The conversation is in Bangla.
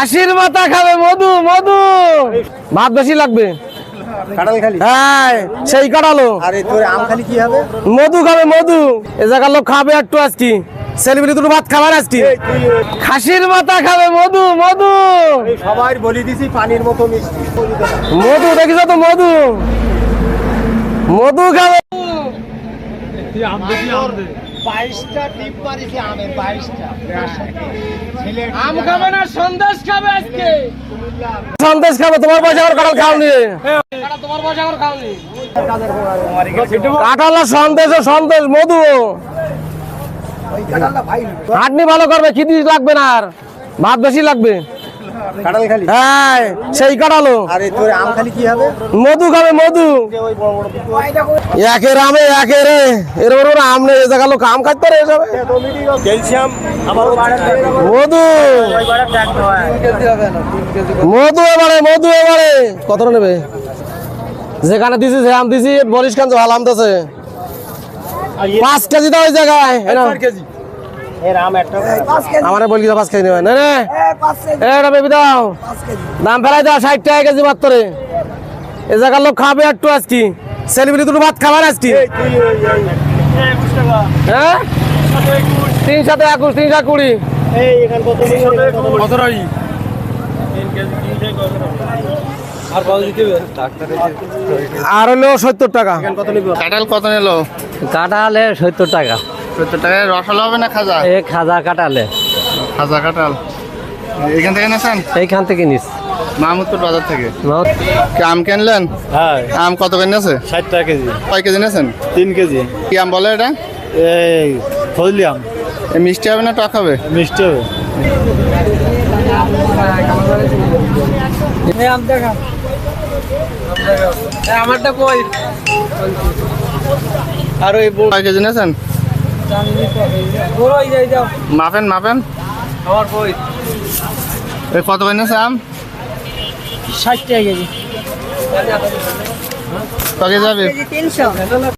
খাসির মাথা খাবে মধু মধু। ভাত বেশি লাগবে। হ্যাঁ সেই কাটালো আরে তোর আম খালি কি হবে? মধু খাবে মধু। এ জায়গার লোক খাবে একটু আজকে। সেলিব্রিটি দুটো ভাত খাবার আজকে। খাসির মাথা খাবে মধু মধু। সবাই বলি দিছি পানির মতো মিষ্টি। মধু দেখিস তো মধু। মধু খাবে। বাইশটা টিপ মারিছি আমে বাইশটা। আম খাবে না সন্দেশ খাবে আজকে। সন্দেশ খাবে তোমার পয়সা করে কাঁঠাল তোমার পয়সা কাঁঠাল আর সন্দেশ সন্দেশ মধু। হাটনি ভালো করবে খিদি লাগবে না আর। ভাত বেশি লাগবে। হ্যাঁ সেই কাটালো আরে তোর আম খালি কি হবে? মধু খাবে মধু। ওই বড় বড় একের আমে একের এর ওর আম নেই দেখা লোক আম খাইতে পারে এসবে। ক্যালসিয়াম মধু। মধু এবারে মধু এবারে। কত নেবে? যেখানে দিছি সে আম দিছি বলিস খান ভালো আমতেছে পাঁচ কেজি দাও ওই জায়গায়। কেজি। আমারে বলি পাঁচ কেজি নেবে। এটা বেবি দাও। দাম ফেলাই দাও ষাট টাকা কেজি মাত্র এ জায়গার লোক খাবে একটু আজকে। সেলিব্রিটি দুটো ভাত খাবার আজকে। হ্যাঁ? তিন সাথে একুশ তিন সাত কুড়ি। এই এখান কত কত আর হলো সত্তর টাকা। কত নিবে? কাঁঠাল কত নিল? কাটালে সত্তর টাকা। সত্তর টাকায় রসালো হবে না খাজা? এ খাজা কাটালে। খাজা কাঁঠাল এখান থেকে নেছেন? এইখান থেকে নিস। মাহমুদপুর বাজার থেকে? আম কিনলেন? হ্যাঁ। আম কত নেছে ষাট টাকা কেজি। কয় কেজি নেছেন তিন কেজি। কি আম বলে এটা? এই ফজলি আম। মিষ্টি হবে না টক হবে? মিষ্টি হবে। আমারটা কই? আর ওই কয় কেজি নেছেন যাও মাপেন মাপেন। এই কত নেছে আম? ষাট টাকা কেজি। কেজি যাবে